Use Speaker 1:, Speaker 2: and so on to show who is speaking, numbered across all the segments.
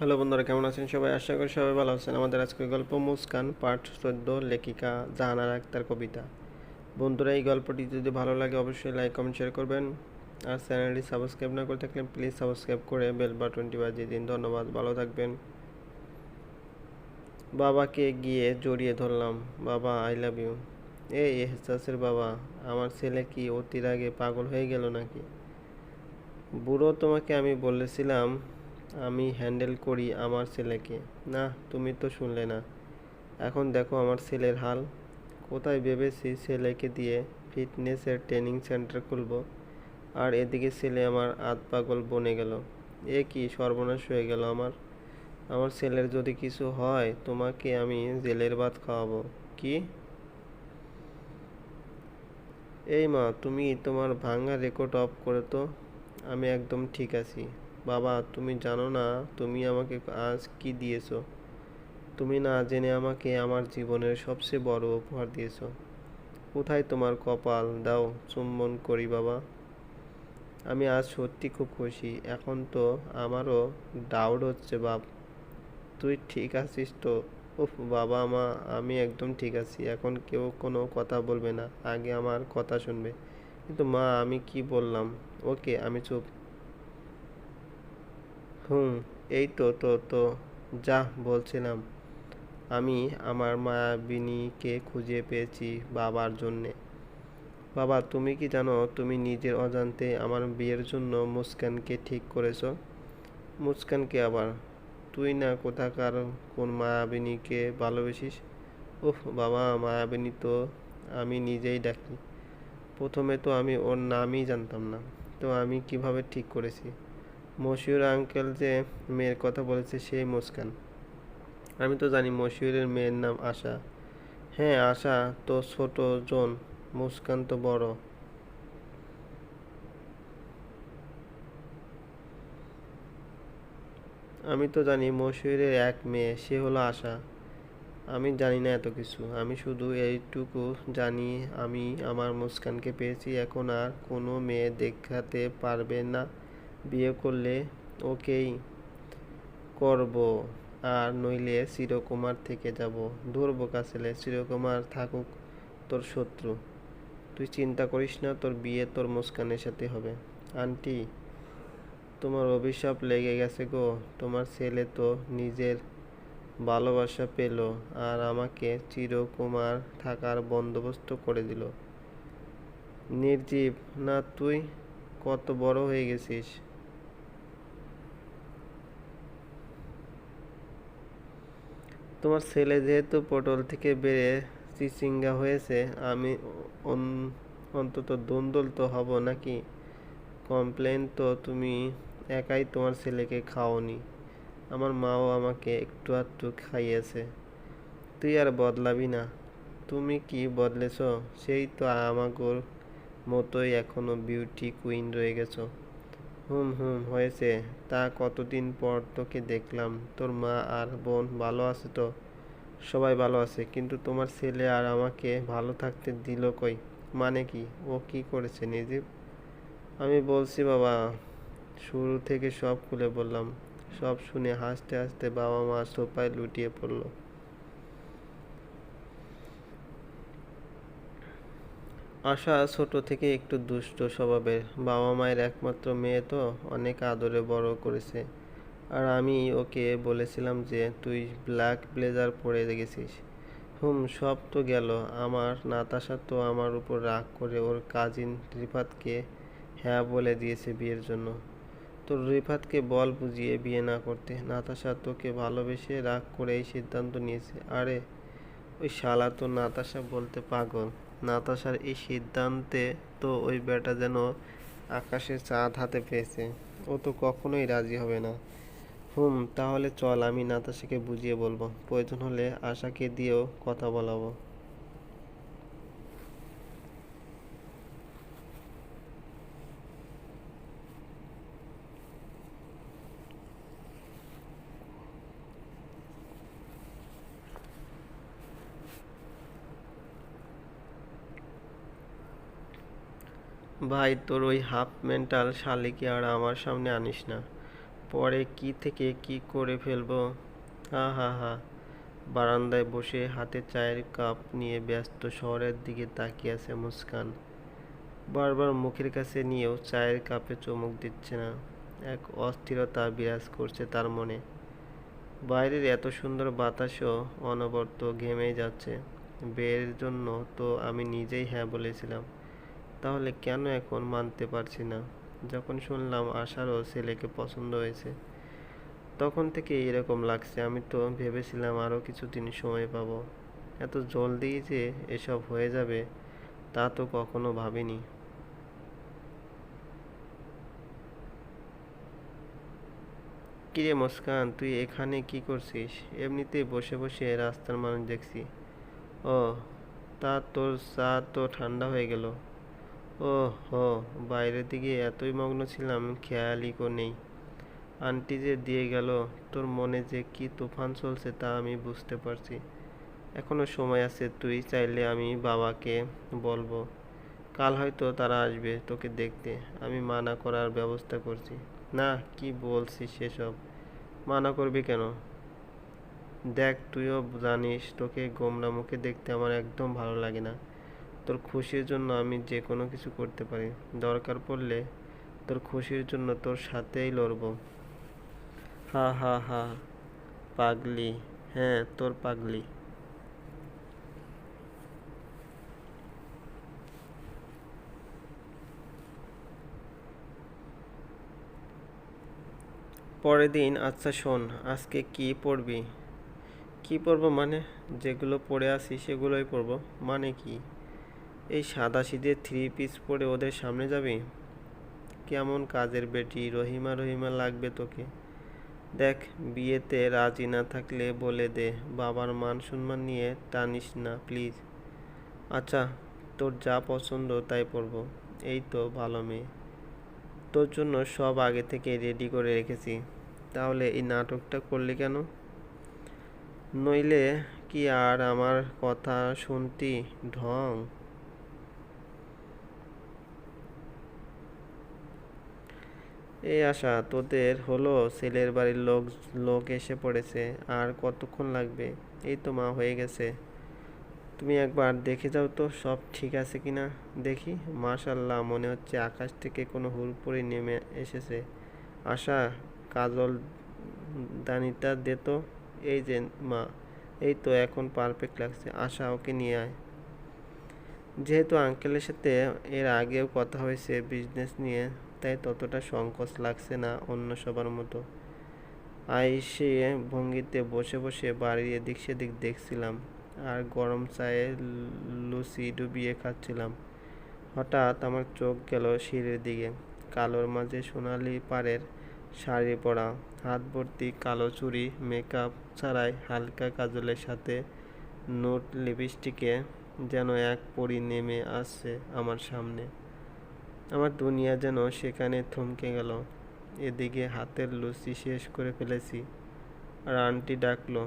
Speaker 1: Hello বন্ধুরা, কেমন আছেন সবাই? আশা করি সবাই ভালো আছেন। আমাদের আজকের গল্প মুস্কান, পাঠ চোদ্দ, লেখিকা জাহানার আক্তার কবিতা। বন্ধুরা, এই গল্পটি যদি ভালো লাগে অবশ্যই লাইক, কমেন্ট শেয়ার করবেন। আর চ্যানেলটি সাবস্ক্রাইব না করে থাকলে প্লিজ সাবস্ক্রাইব করে বেল বাটনটি বাজিয়ে দিন। ধন্যবাদ, ভালো থাকবেন। বাবাকে গিয়ে জড়িয়ে ধরলাম। বাবা আই লাভ ইউ এই এহসাসের বাবা, আমার ছেলে কি অতির আগে পাগল হয়ে গেল নাকি? বুড়ো তোমাকে আমি বলেছিলাম আমি হ্যান্ডেল করি আমার ছেলেকে। না, তুমি তো শুনলে না। এখন দেখো আমার ছেলের হাল। কোথায় ভেবেছি ছেলেকে দিয়ে ফিটনেসের ট্রেনিং সেন্টার খুলব। আর এদিকে ছেলে আমার আধ পাগল বনে গেল। এ কি সর্বনাশ হয়ে গেল আমার। আমার ছেলের যদি কিছু হয়, তোমাকে আমি জেলের ভাত খাওয়াবো। কি? এই মা, তুমি তোমার ভাঙা রেকর্ড অফ করে তো, আমি একদম ঠিক আছি। বাবা, তুমি জানো না, তুমি আমাকে আজ কি দিয়েছ? তুমি না জেনে আমাকে আমার জীবনের সবচেয়ে বড় উপহার দিয়েছ। কোথায় তোমার কপাল? দাও, চুম্বন করি বাবা। আমি আজ সত্যি খুব খুশি। এখন তো আমারও ডাউট হচ্ছে বাপ। তুই ঠিক আছিস তো? উফ, বাবা মা, আমি একদম ঠিক আছি। এখন কেউ কোনো কথা বলবে না। আগে আমার কথা শুনবে। কিন্তু মা, আমি কি বললাম? ওকে, আমি চুপ। হুম, এই তো তো তো। যা, বলছিলাম। আমি আমার মায়াবিনীকে খুঁজে পেয়েছি বাবার জন্যে। বাবা, তুমি কি জানো, তুমি নিজের অজান্তে আমার বিয়ের জন্য মুস্কানকে ঠিক করেছ? মুস্কানকে আবার? তুই না কোথাকার কোন মায়াবিনীকে ভালোবেসিস? উফ, বাবা, মায়াবিনী তো আমি নিজেই ডাকি। প্রথমে তো আমি ওর নামই জানতাম না। তো আমি কীভাবে ঠিক করেছি? মশিউর আঙ্কেল যে মেয়ের কথা বলেছে, সেই মুস্কান। আমি তো জানি মশিউরের মেয়ের নাম আশা। হ্যাঁ আশা তো ছোট জন, মুস্কান তো বড়। আমি তো জানি মশিউরের এক মেয়ে, সে হলো আশা। আমি জানি না এত কিছু। আমি শুধু এইটুকু জানি, আমি আমার মুস্কানকে পেয়েছি। এখন আর কোনো মেয়ে দেখাতে পারবে না। বিয়ে করলে ওকেই করব, আর নইলে চিরকুমার থেকে যাব। ধরব কাছেলে চিরকুমার থাকুক তোর শত্রু। তুই চিন্তা করিস না, তোর বিয়ে তোর মুস্কানের সাথে হবে। আন্টি, তোমার অভিশাপ লেগে গেছে গো। তোমার ছেলে তো নিজের ভালোবাসা পেল, আর আমাকে চিরকুমার থাকার বন্দোবস্ত করে দিল। নির্জীব, না তুই কত বড় হয়ে গেছিস? তোমার ছেলে যেহেতু পটল থেকে বেড়ে চিচিঙ্গা হয়েছে, আমি অন- অন্তত দন্দল তো হব নাকি? কমপ্লেন তো তুমি একাই তোমার ছেলেকে খাওনি। আমার মাও আমাকে একটু আধটু খাইয়েছে। তুই আর বদলাবি না। তুমি কি বদলেছ? সেই তো আমাগোর মতোই এখনও বিউটি কুইন রয়ে গেছো। হুম হুম, হয়েছে। তা কতদিন পর তোকে দেখলাম? তোর মা আর বোন ভালো আছে তো? সবাই ভালো আছে, কিন্তু তোমার ছেলে আর আমাকে ভালো থাকতে দিল কই? মানে কি? ও কি করেছে নিজীব আমি বলছি, বাবা, শুরু থেকে সব খুলে বললাম। সব শুনে হাসতে হাসতে বাবা মা সোফায় লুটিয়ে পড়ল। আশা ছোট থেকে একটু দুষ্ট স্বভাবের বাবা মায়ের একমাত্র মেয়ে তো অনেক আদরে বড় করেছে। আর আমি ওকে বলেছিলাম যে, তুই ব্ল্যাক ব্লেজার পরে গেছিস। হুম, সব তো গেল। আমার নাতাশা তো আমার উপর রাগ করে ওর কাজিন রিফাতকে হ্যাঁ বলে দিয়েছে বিয়ের জন্য। তোর রিফাতকে বল বুঝিয়ে বিয়ে না করতে। নাতাশা তোকে ভালোবেসে রাগ করে এই সিদ্ধান্ত নিয়েছে। আরে, ওই শালা তো নাতাশা বলতে পাগল। নাতাশার এই সিদ্ধান্তে তো ওই বেটা যেন আকাশে চাঁদ হাতে পেয়েছে। ও তো কখনোই রাজি হবে না। হুম, তাহলে চল, আমি নাতাশাকে বুঝিয়ে বলব। প্রয়োজন হলে আশাকে দিয়েও কথা বলাবো। ভাই, তোর ওই হাফ মেন্টাল শালিকে আর আমার সামনে আনিস না। পরে কি থেকে কি করে ফেলব? হা হা হা। বারান্দায় বসে হাতে চায়ের কাপ নিয়ে ব্যস্ত শহরের দিকে তাকিয়ে আছে মুস্কান। বারবার মুখের কাছে নিয়েও চায়ের কাপে চুমুক দিচ্ছে না। এক অস্থিরতা বিরাজ করছে তার মনে। বাইরের এত সুন্দর বাতাসও অনবরত ঘেমেই যাচ্ছে। বিয়ের জন্য তো আমি নিজেই হ্যাঁ বলেছিলাম। তাহলে কেন এখন মানতে পারছি না? যখন শুনলাম আশারও ছেলেকে পছন্দ হয়েছে, তখন থেকে এরকম লাগছে। আমি তো ভেবেছিলাম আরও কিছুদিন সময় পাবো। এত জলদি যে এসব হয়ে যাবে, তা তো কখনো ভাবিনি। কিরে মুস্কান, তুই এখানে কি করছিস? এমনিতেই বসে বসে রাস্তার মানুষ দেখছি। ও, তা তোর চা তো ঠান্ডা হয়ে গেল। ও হো বাইরের দিকে এতই মগ্ন ছিলাম, খেয়ালই কো নেই। আন্টি যে দিয়ে গেল, তোর মনে যে কি তুফান চলছে তা আমি বুঝতে পারছি। এখনও সময় আছে, তুই চাইলে আমি বাবাকে বলব। কাল হয়তো তারা আসবে তোকে দেখতে, আমি মানা করার ব্যবস্থা করছি। না, কি বলছিস সেসব? মানা করবি কেন? দেখ, তুইও জানিস তোকে গোমরা মুখে দেখতে আমার একদম ভালো লাগে না। তোর খুশির জন্য আমি যে কোনো কিছু করতে পারি। দরকার পড়লে তোর খুশির জন্য তোর সাথেই লড়বো। হা হা হা, পাগলি। হ্যাঁ তোর পাগলি। পরের দিন আচ্ছা শোন, আজকে কি পড়বি? কি পড়ব মানে? যেগুলো পড়ে আসি সেগুলোই পড়ব। মানে কি? এই সাদা সিধে থ্রি পিস পরে ওদের সামনে যাবি? কেমন কাজের বেটি, রহিমা রহিমা লাগবে তোকে। দেখ, বিয়েতে রাজি না থাকলে বলে দে, বাবার মান সম্মান নিয়ে টানিস না প্লিজ আচ্ছা তোর যা পছন্দ তাই পরবো। এই তো ভালো মেয়ে। তোর জন্য সব আগে থেকে রেডি করে রেখেছি। তাহলে এই নাটকটা করলি কেন? নইলে কি আর আমার কথা শুনতি? ঢং। এই আশা তোদের হলো ছেলের বাড়ির লোক লোক এসে পড়েছে, আর কতক্ষণ লাগবে? এই তো মা হয়ে গেছে। তুমি একবার দেখে যাও তো সব ঠিক আছে কি না? দেখি। মাশাল্লাহ, মনে হচ্ছে আকাশ থেকে কোনো হুড়পড়ি নেমে এসেছে। আশা, কাজল দানিটা দে তো। এই যে মা, এই তো এখন পারফেক্ট লাগছে। আশা, ওকে নিয়ে আয়। যেহেতু আঙ্কেলের সাথে এর আগেও কথা হয়েছে বিজনেস নিয়ে তাই ততটা সংকোচ লাগছে না অন্য সবার মতো। আইসে ভঙ্গিতে বসে বসে বাড়ির এদিক সেদিক দেখছিলাম আর গরম চায়ে লুচি ডুবিয়ে খাচ্ছিলাম। হঠাৎ আমার চোখ গেল সিঁড়ির দিকে। কালোর মাঝে সোনালি পাড়ের শাড়ি পরা, হাত ভর্তি কালো চুড়ি মেকআপ ছাড়াই হালকা কাজলের সাথে নোট লিপস্টিকে যেন এক পরি নেমে আসছে আমার সামনে। আমার দুনিয়া যেন সেখানে থমকে গেল। এদিকে হাতের লুচি শেষ করে ফেলেছি। আর আন্টি ডাকলো,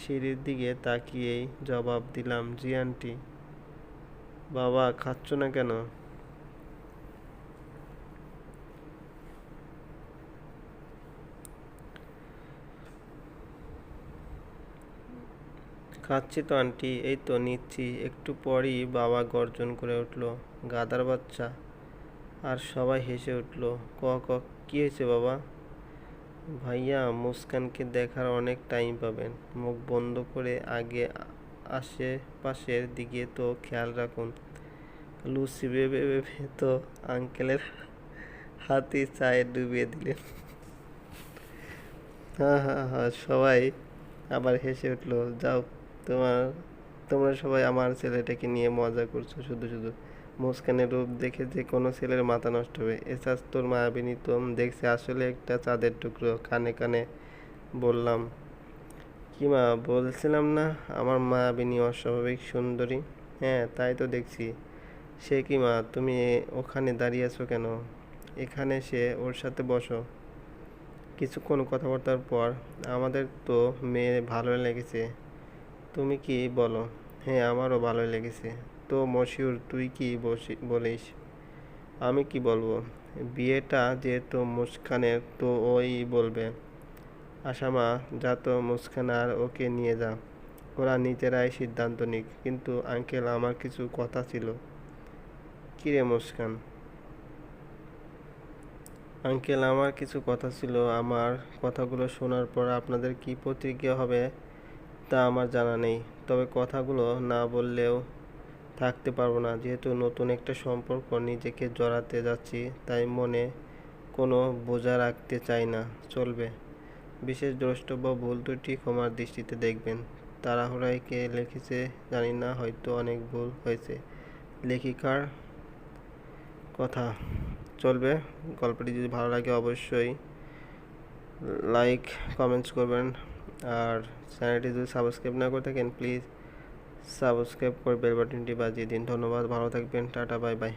Speaker 1: সিঁড়ির দিকে তাকিয়েই জবাব দিলাম, জি আন্টি। বাবা, খাচ্ছ না কেন? খাচ্ছি তো আন্টি, এই তো নিচ্ছি। একটু পরই বাবা গর্জন করে উঠল, গাদার বাচ্চা। আর সবাই হেসে উঠল, ক ক, কী হয়েছে বাবা? ভাইয়া, মুস্কানকে দেখার অনেক টাইম পাবেন। মুখ বন্ধ করে আগে আশেপাশের দিকে তো খেয়াল রাখুন। লুচি ভেবে ভেবে তো আঙ্কেলের হাতি চায়ে ডুবিয়ে দিলেন। হ্যাঁ হ্যাঁ হ্যাঁ সবাই আবার হেসে উঠল, যাও, তোমার, তোমরা সবাই আমার ছেলেটাকে নিয়ে মজা করছ, শুধু শুধু। মুস্কানের রূপ দেখে যে কোনো ছেলের মাথা নষ্ট হবে। এসাস, তোর মায়াবিনী তো দেখছে আসলে একটা চাঁদের টুকরো। কানে কানে বললাম, কি মা, বলছিলাম না? আমার মায়াবিনী অস্বাভাবিক সুন্দরী? হ্যাঁ তাই তো দেখছি। সে কি মা, তুমি ওখানে দাঁড়িয়ে আছো কেন? এখানে সে ওর সাথে বসো। কিছুক্ষণ কথাবার্তার পর আমাদের তো মেয়ে ভালো লেগেছে। তুমি কি বলো? হ্যাঁ আমারও ভালো লেগেছে। তো মশিউর, তুই কি বলিস? আমি কি বলব? বিয়েটা যেহেতু মুস্কানের তো ওই বলবে। আসামা, যা তো মুস্কান আর ওকে নিয়ে যা। ওরা নিজেরাই সিদ্ধান্ত নিক, কিন্তু আঙ্কেল, আমার কিছু কথা ছিল। কিরে মুস্কান? আঙ্কেল, আমার কিছু কথা ছিল। আমার কথাগুলো শোনার পর আপনাদের কি প্রতিক্রিয়া হবে, তা আমার জানা নেই। তবে কথাগুলো না বললেও থাকতে পারব না। যেহেতু নতুন একটা সম্পর্ক নিজেকে জড়াতে যাচ্ছি, তাই মনে কোনো বোঝা রাখতে চাই না। চলবে। বিশেষ দ্রষ্টব্য ভুল ত্রুটি ক্ষমার দৃষ্টিতে দেখবেন। তাড়াহুড়ায় কে লিখেছে জানি না, হয়তো অনেক ভুল হয়েছে। লেখিকার কথা। চলবে। গল্পটি যদি ভালো লাগে অবশ্যই লাইক, কমেন্টস করবেন। আর চ্যানেলটি যদি সাবস্ক্রাইব না করে থাকেন, প্লিজ সাবস্ক্রাইব করে বেল বাটনটি বাজিয়ে দিন। ধন্যবাদ ভালো থাকবেন টাটা বাই বাই।